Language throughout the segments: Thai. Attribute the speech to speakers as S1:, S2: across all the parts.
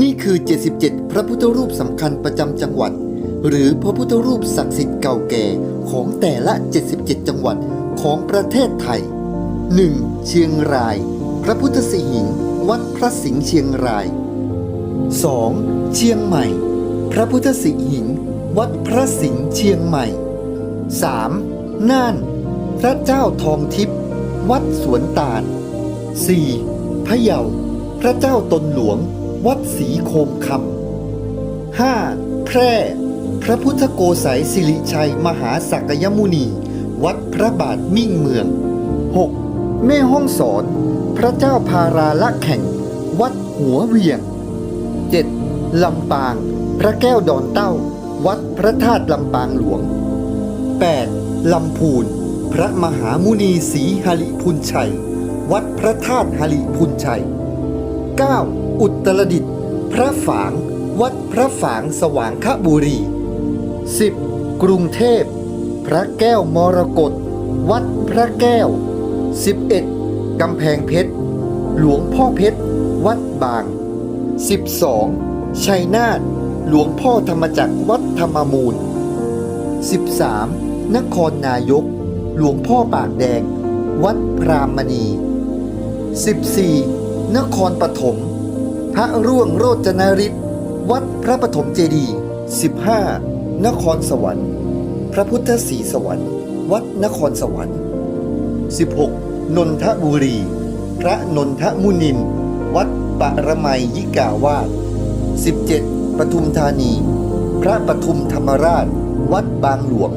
S1: นี่คือ 77 พระพุทธรูปสำคัญประจำจังหวัด หรือพระพุทธรูปศักดิ์สิทธิ์เก่าแก่ของแต่ละ 77 จังหวัดของประเทศไทย 1. เชียงราย พระพุทธสิหิงวัดพระสิงห์เชียงราย 2. เชียงใหม่ พระพุทธสิหิงวัดพระสิงห์เชียงใหม่ 3. น่าน พระเจ้าทองทิพย์วัดสวนตาล 4. พะเยา พระเจ้าตนหลวง วัดศรีโคมคำ 5. แพร่ พระพุทธโกสัยสิริชัยมหาสักยมุนี วัดพระบาทมิ่งเมือง 6. แม่ห้องสอน พระเจ้าพาราละแข่ง วัดหัวเวียง 7. ลำปาง พระแก้วดอนเต้า วัดพระธาตุลำปางหลวง 8. ลำพูน พระมหามุนีศรีหริพุนชัย วัดพระธาตุหริพุนชัย 9. อุตรดิตถ์พระฝาง วัดพระฝางสว่างขบุรี 10. กรุงเทพ พระแก้วมรกตวัดพระแก้ว 11. กำแพงเพชร หลวงพ่อเพชร วัดบาง 12. ชัยนาทหลวงพ่อธรรมจักรวัดธรรมมูล 13. นครนายก หลวงพ่อปากแดง วัดพรามณี 14. นครปฐม พระร่วงโรจนฤทธิ์วัดพระปฐมเจดีย์ 15. นครสวรรค์ พระพุทธศรีสวรรค์ วัดนครสวรรค์ 16. นนทบุรี พระนนทมุนิน วัดปรมัยยิกาวาส 17. ปทุมธานี พระปทุมธรรมราช วัดบางหลวง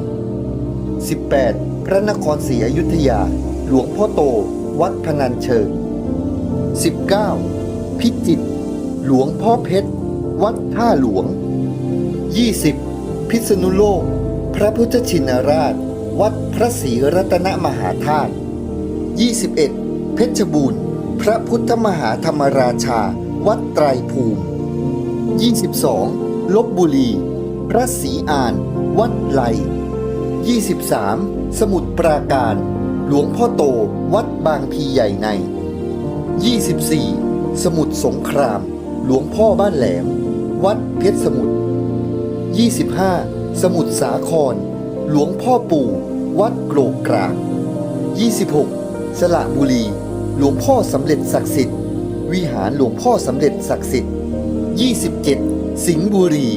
S1: 18. พระนครศรีอยุธยา หลวงพ่อโต วัดพนัญเชิง 19. พิจิตร หลวงพ่อเพชร วัดท่าหลวง 20. พิษณุโลก พระพุทธชินราช วัดพระศรีรัตนมหาธาตุ 21. เพชรบูรณ์ พระพุทธมหาธรรมราชา วัดไตรภูมิ 22. ลบบุรี พระศรีอาน วัดไหล 23. สมุทรปราการ หลวงพ่อโต วัดบางพีใหญ่ใน 24. สมุทรสงคราม หลวงพ่อบ้านแหลม วัดเพชรสมุทร 25. สมุทรสาคร หลวงพ่อปู่ วัดโกรกกราก 26. สระบุรี หลวงพ่อสำเร็จศักดิ์สิทธิ์ วิหารหลวงพ่อสำเร็จศักดิ์สิทธิ์ 27. สิงห์บุรี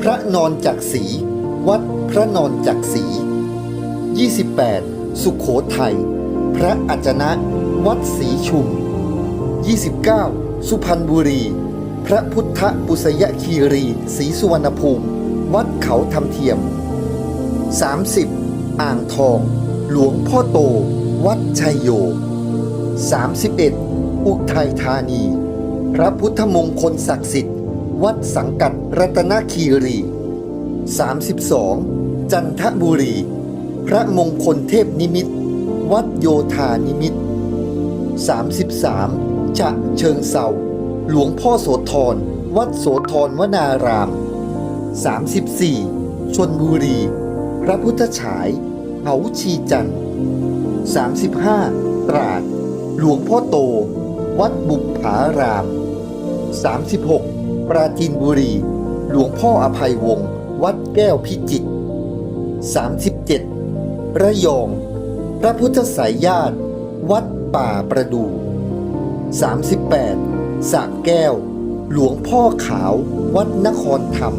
S1: พระนอนจักรีวัดพระนอนจักรี 28. สุขโขทัย พระอัจจนะ วัดศรีชุม 29. สุพรรณบุรี พระพุทธปุสยคีรีศรีสุวรรณภูมิ วัดเขาทำเทียม 30. อ่างทอง หลวงพ่อโต วัดชัยโย 31. อุทัยธานี พระพุทธมงคลศักดิ์สิทธิ์ วัดสังกัดรัตนคีรี 32. จันทบุรี พระมงคลเทพนิมิต วัดโยธานิมิต 33. ฉะเชิงเซา หลวงพ่อโสธร วัดโสธรวนาราม 34. ชนบุรี พระพุทธฉายเขาชีจันทร์ 35. ตราด หลวงพ่อโต วัดบุปผาราม 36. ปราจีนบุรี หลวงพ่ออภัยวงศ์ วัดแก้วพิจิตร 37. ระยอง พระพุทธสายญาติ วัดป่าประดู 38. สระแก้ว หลวงพ่อขาว วัดนครธรรม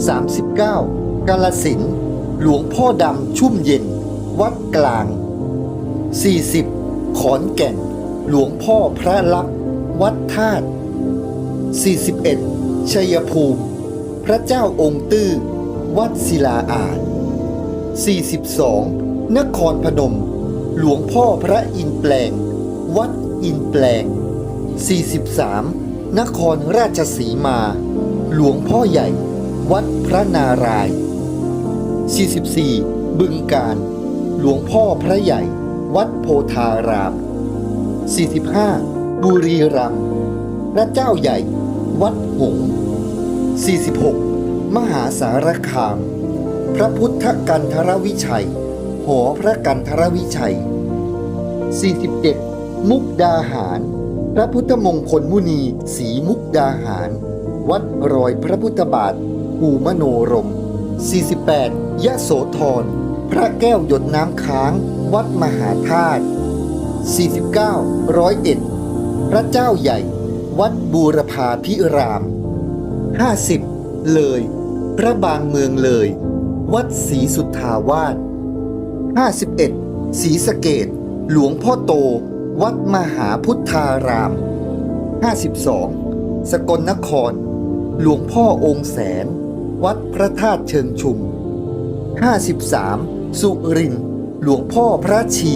S1: 39. กาลสินหลวงพ่อดำชุ่มเย็น วัดกลาง 40. ขอนแก่น หลวงพ่อพระลักษณ์วัดธาตุ 41. ชัยภูมิ พระเจ้าองค์ตื้อ วัดศิลาอาจ 42. นครพนม หลวงพ่อพระอินแปลง วัดอินแปลง 43. นครราชสีมา หลวงพ่อใหญ่ วัดพระนารายณ์ 44. บึงการ หลวงพ่อพระใหญ่ วัดโพธาราม 45. บุรีรัมย์พระเจ้าใหญ่ วัดหงส์ 46. มหาสารคาม พระพุทธกันทรวิชัย หอพระกันทรวิชัย 47. มุกดาหาร พระพุทธมงคลมุนีศรีมุกดาหาร วัดรอยพระพุทธบาทภูมโนรม 48 ยะโสธร พระแก้วหยดน้ำค้าง วัดมหาธาตุ 49 ร้อยเอ็ด พระเจ้าใหญ่ วัดบูรพาพิราม 50 เลย พระบางเมืองเลย วัดศรีสุทธาวาส 51 ศรีสะเกดหลวงพ่อโต วัดมหาพุทธาราม 52 สกลนคร หลวงพ่อองค์แสน วัดพระธาตุเชิงชุม 53 สุรินทร์หลวงพ่อพระชี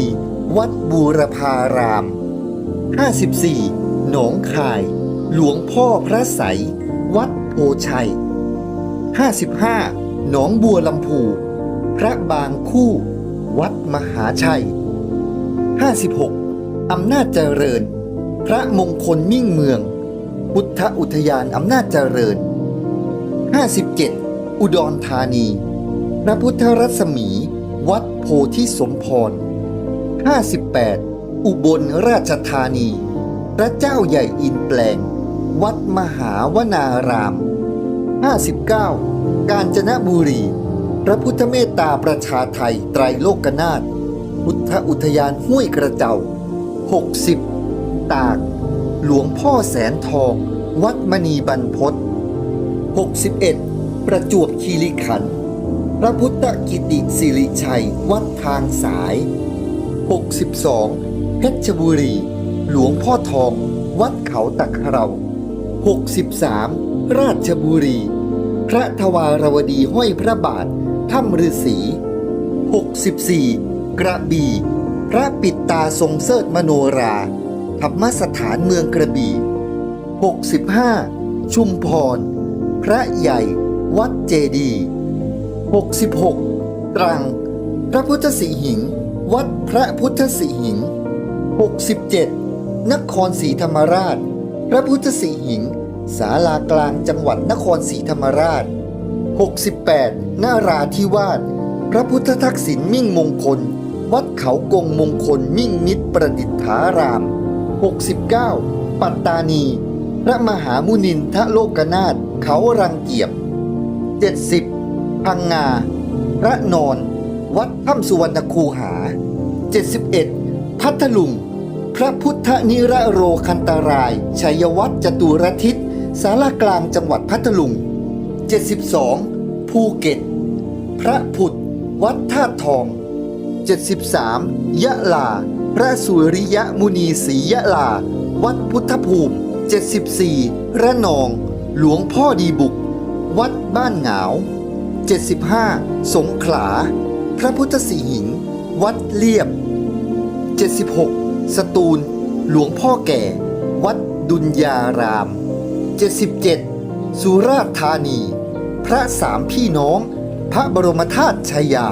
S1: วัดบูรพาราม 54 หนองคาย หลวงพ่อพระใสยวัดโพชัย 55 หนองบัวลำพูพระบางคู่ วัดมหาชัย 56 อำนาจเจริญ พระมงคลมิ่งเมือง พุทธอุทยานอำนาจเจริญ 57 อุดรธานี พระพุทธรัศมี วัดโพธิสมพร 58 อุบลราชธานี พระเจ้าใหญ่อินแปลง วัดมหาวนาราม 59 กาญจนบุรี พระพุทธเมตตาประชาไทยไตรโลกนาถพุทธอุทยานห้วยกระเจ้า 60 ตาก หลวงพ่อแสนทอง วัดมณีบรรพต61 ประจวบคีรีขันธ์พระพุทธกิติสิริชัย วัดทางสาย 62 เพชรบุรี หลวงพ่อทอง วัดเขาตะเครา63 ราชบุรี พระทวารวดีห้อยพระบาทถ้ำฤาษี64 กระบี่ พระปิดตาทรงเสิร์ชมโนราธรรมสถานเมืองกระบี่ 65 ชุมพร พระใหญ่ วัดเจดี 66 ตรัง พระพุทธสีหิง วัดพระพุทธสีหิง 67 นครศรีธรรมราช พระพุทธสีหิงศาลากลางจังหวัดนครศรีธรรมราช 68 นาราธิวาส พระพุทธทักษิณมิ่งมงคล วัดเขากงมงคลมิ่งมิตรประดิษฐาราม 69 ปัตตานี พระมหามุนินทะโลกนาถเขารังเกียบ 70 พังงา พระนอน วัดถ้ำสุวรรณคูหา 71 พัทลุง พระพุทธนิรโรคันตราย ชัยวัฒจตุรทิศสารากลางจังหวัดพัทลุง 72 ภูเก็ต พระผุด วัดธาตุทอง 73 ยะลา พระสุริยมุนีศรียะลา วัดพุทธภูมิ 74 ระนอง หลวงพ่อดีบุก วัดบ้านหงาว75 สงขลา พระพุทธสีหิง วัดเลียบ 76 สตูล หลวงพ่อแก่ วัดดุลยาราม 77 สุราษฎร์ธานี พระสามพี่น้อง พระบรมธาตุชายา